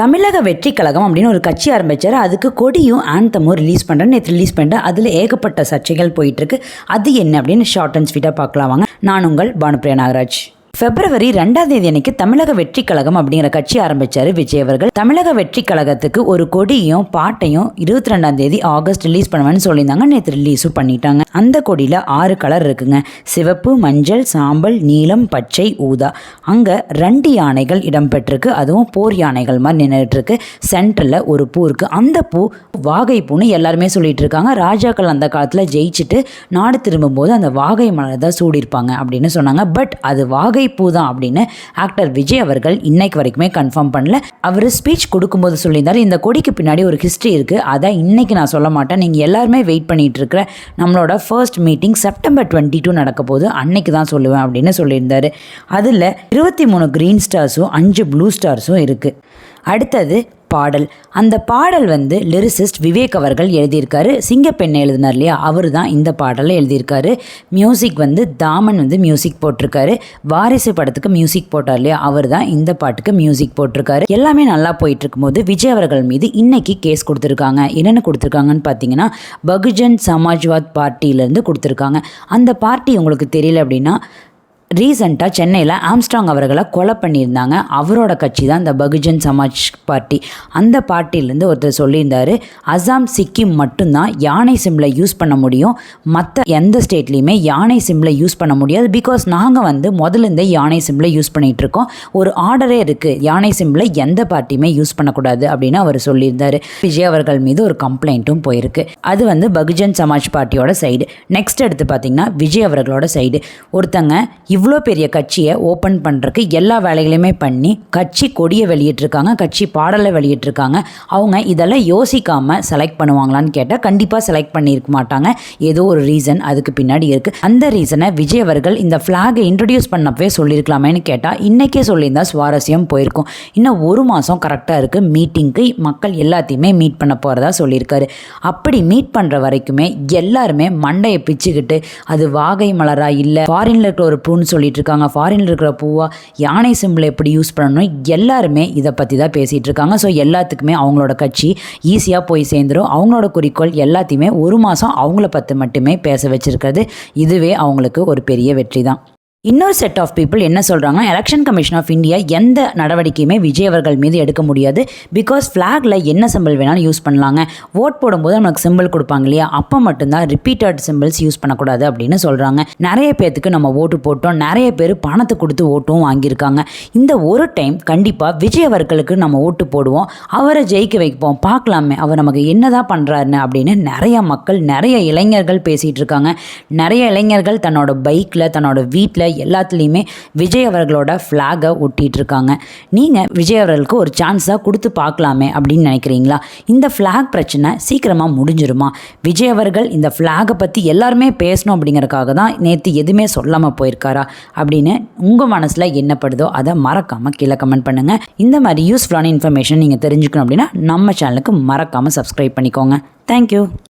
தமிழக வெற்றி கழகம் அப்படின்னு ஒரு கட்சி ஆரம்பித்தார் அதுக்கு கொடியும் ஆந்தமும் ரிலீஸ் பண்ணுறேன் நேற்று ரிலீஸ் பண்ணிட்டேன். அதில் ஏகப்பட்ட சர்ச்சைகள் போயிட்டுருக்கு அது என்ன அப்படின்னு ஷார்ட் அண்ட் ஸ்வீட்டாக பார்க்கலாம் வாங்க. நான் உங்கள் பானுப்பிரியா நாகராஜ். பிப்ரவரி ரெண்டாம் தேதி அன்னைக்கு தமிழக வெற்றி கழகம் அப்படிங்கிற கட்சி ஆரம்பிச்சாரு விஜய் அவர்கள். தமிழக வெற்றி கழகத்துக்கு ஒரு கொடியும் பாட்டையும் இருபத்தி ரெண்டாம் தேதி ஆகஸ்ட் ரிலீஸ் பண்ணுவேன்னு சொல்லியிருந்தாங்க. நேற்று ரிலீஸும் பண்ணிட்டாங்க. அந்த கொடியில் ஆறு கலர் இருக்குங்க. சிவப்பு மஞ்சள் சாம்பல் நீலம் பச்சை ஊதா. அங்கே ரெண்டு யானைகள் இடம்பெற்றிருக்கு. அதுவும் போர் யானைகள் மாதிரி நின்றுட்டு இருக்கு சென்டரில் ஒரு பூ இருக்குது அந்த பூ வாகை பூன்னு எல்லாருமே சொல்லிட்டு இருக்காங்க. ராஜாக்கள் அந்த காலத்தில் ஜெயிச்சுட்டு நாடு திரும்பும்போது அந்த வாகை மலர் தான் சூடியிருப்பாங்க அப்படின்னு சொன்னாங்க. பட் அது வாகை பூ தான் அப்படின்னு ஆக்டர் விஜய் அவர்கள் இன்னைக்கு வரைக்குமே கன்ஃபார்ம் பண்ணல. அவர் ஸ்பீச் கொடுக்கும்போது சொல்லியிருந்தார் இந்த கொடிக்கு பின்னாடி ஒரு ஹிஸ்ட்ரி இருக்குது அதை இன்னைக்கு நான் சொல்ல மாட்டேன். நீங்கள் எல்லாருமே வெயிட் பண்ணிட்டு இருக்கிற நம்மளோட first meeting September twenty two நடக்க போது அன்னைக்கு தான் சொல்லுவேன் அப்படின்னு சொல்லியிருந்தார். அதில் இருபத்தி மூணு க்ரீன் ஸ்டார்ஸும் அஞ்சு ப்ளூ ஸ்டார்ஸும் இருக்குது அடுத்தது பாடல். அந்த பாடல் வந்து லிரிசிஸ்ட் விவேக் அவர்கள் எழுதியிருக்காரு. சிங்கப்பெண்ணை எழுதினார் இல்லையா? அவர் தான் இந்த பாடலை எழுதியிருக்காரு. மியூசிக் வந்து தாமன் வந்து மியூசிக் போட்டிருக்காரு. வாரிசு படத்துக்கு மியூசிக் போட்டார் இல்லையா? அவர் தான் இந்த பாட்டுக்கு மியூசிக் போட்டிருக்காரு. எல்லாமே நல்லா போயிட்டு இருக்கும்போது விஜய் அவர்கள் மீது இன்னைக்கு கேஸ் கொடுத்துருக்காங்க. என்னென்ன கொடுத்துருக்காங்கன்னு பார்த்தீங்கன்னா பகுஜன் சமாஜ்வாத் பார்ட்டியிலேருந்து கொடுத்துருக்காங்க. அந்த பார்ட்டி உங்களுக்கு தெரியல அப்படின்னா ரீசண்டாக சென்னையில் ஆம்ஸ்ட்ராங் அவர்களை கொலை பண்ணியிருந்தாங்க. அவரோட கட்சி தான் இந்த பகுஜன் சமாஜ் பார்ட்டி. அந்த பார்ட்டிலேருந்து ஒருத்தர் சொல்லியிருந்தாரு அசாம் சிக்கிம் மட்டும்தான் யானை சிம்லை யூஸ் பண்ண முடியும். மற்ற எந்த ஸ்டேட்லேயுமே யானை சிம்லை யூஸ் பண்ண முடியாது. பிகாஸ் நாங்கள் வந்து முதல்ல இருந்தே யானை சிம்லை யூஸ் பண்ணிகிட்டு இருக்கோம். ஒரு ஆர்டரே இருக்குது யானை சிம்லை எந்த பார்ட்டியுமே யூஸ் பண்ணக்கூடாது அப்படின்னு அவர் சொல்லியிருந்தார். விஜய் அவர்கள் மீது ஒரு கம்ப்ளைண்ட்டும் போயிருக்கு. அது வந்து பகுஜன் சமாஜ் பார்ட்டியோட சைடு நெக்ஸ்ட் எடுத்து பார்த்தீங்கன்னா விஜய் அவர்களோட சைடு ஒருத்தங்க இவ்வளோ பெரிய கட்சியை ஓப்பன் பண்ணுறதுக்கு எல்லா வேலைகளையுமே பண்ணி கட்சி கொடியை வெளியிட்டிருக்காங்க கட்சி பாடலை வெளியிட்டிருக்காங்க. அவங்க இதெல்லாம் யோசிக்காமல் செலக்ட் பண்ணுவாங்களான்னு கேட்டால் கண்டிப்பாக செலக்ட் பண்ணியிருக்க மாட்டாங்க. ஏதோ ஒரு ரீசன் அதுக்கு பின்னாடி இருக்குது அந்த ரீசனை விஜய் அவர்கள் இந்த ஃப்ளாகை இன்ட்ரடியூஸ் பண்ணப்பவே சொல்லியிருக்கலாமேன்னு கேட்டால் இன்றைக்கே சொல்லியிருந்தா சுவாரஸ்யம் போயிருக்கும். இன்னும் ஒரு மாதம் கரெக்டாக இருக்குது மீட்டிங்க்கு மக்கள் எல்லாத்தையுமே மீட் பண்ண போகிறதா சொல்லியிருக்காரு. அப்படி மீட் பண்ணுற வரைக்குமே எல்லாருமே மண்டையை பிச்சுக்கிட்டு அது வாகை மலரா இல்லை ஃபாரின்ல இருக்கிற ஒரு அப்படின்னு சொல்லிட்டு இருக்காங்க ஃபாரின்ல இருக்கிற பூவா யானை சிம்பிளை எப்படி யூஸ் பண்ணணும் எல்லாருமே இதை பற்றி தான் பேசிகிட்டு இருக்காங்க ஸோ எல்லாத்துக்குமே அவங்களோட கட்சி ஈஸியாக போய் சேர்ந்துடும் அவங்களோட குறிக்கோள் எல்லாத்தையுமே ஒரு மாதம் அவங்கள பற்றி மட்டுமே பேச வச்சுருக்கிறது. இதுவே அவங்களுக்கு ஒரு பெரிய வெற்றி தான். இன்னொரு செட் ஆஃப் பீப்புள் என்ன சொல்கிறாங்கன்னா எலெக்ஷன் கமிஷன் ஆஃப் இந்தியா எந்த நடவடிக்கையுமே விஜய் அவர்கள் மீது எடுக்க முடியாது. பிகாஸ் ஃப்ளாகில் என்ன சிம்பிள் வேணாலும் யூஸ் பண்ணலாங்க. ஓட் போடும்போது நமக்கு சிம்பிள் கொடுப்பாங்க இல்லையா? அப்போ மட்டும்தான் ரிப்பீட்டட் சிம்பிள்ஸ் யூஸ் பண்ணக்கூடாது அப்படின்னு சொல்கிறாங்க நிறைய பேர்த்துக்கு நம்ம ஓட்டு போட்டோம். நிறைய பேர் பணத்தை கொடுத்து ஓட்டும் வாங்கியிருக்காங்க. இந்த ஒரு டைம் கண்டிப்பாக விஜய் அவர்களுக்கு நம்ம ஓட்டு போடுவோம். அவரை ஜெயிக்க வைப்போம். பார்க்கலாமே அவர் நமக்கு என்னதான் பண்ணுறாருன்னு அப்படின்னு நிறைய மக்கள் நிறைய இளைஞர்கள் பேசிகிட்டு இருக்காங்க. நிறைய இளைஞர்கள் தன்னோட பைக்கில் தன்னோட வீட்டில் எல்லாத்துலேயுமே விஜய் அவர்களோட ஃப்ளாகை ஒட்டிகிட்டு இருக்காங்க நீங்கள் விஜய் அவர்களுக்கு ஒரு சான்ஸாக கொடுத்து பார்க்கலாமே அப்படின்னு நினைக்கிறீங்களா? இந்த ஃப்ளாக் பிரச்சனை சீக்கிரமாக முடிஞ்சிருமா? விஜய் அவர்கள் இந்த ஃப்ளாகை பற்றி எல்லாருமே பேசணும் அப்படிங்கிறக்காக தான் நேற்று எதுவுமே சொல்லாமல் போயிருக்காரா? அப்படின்னு உங்கள் மனசில் என்னப்படுதோ அதை மறக்காமல் கீழே கமெண்ட் பண்ணுங்கள் இந்த மாதிரி யூஸ்ஃபுல்லான இன்ஃபர்மேஷன் நீங்கள் தெரிஞ்சுக்கணும் அப்படின்னா நம்ம சேனலுக்கு மறக்காமல் சப்ஸ்கிரைப் பண்ணிக்கோங்க. தேங்க்யூ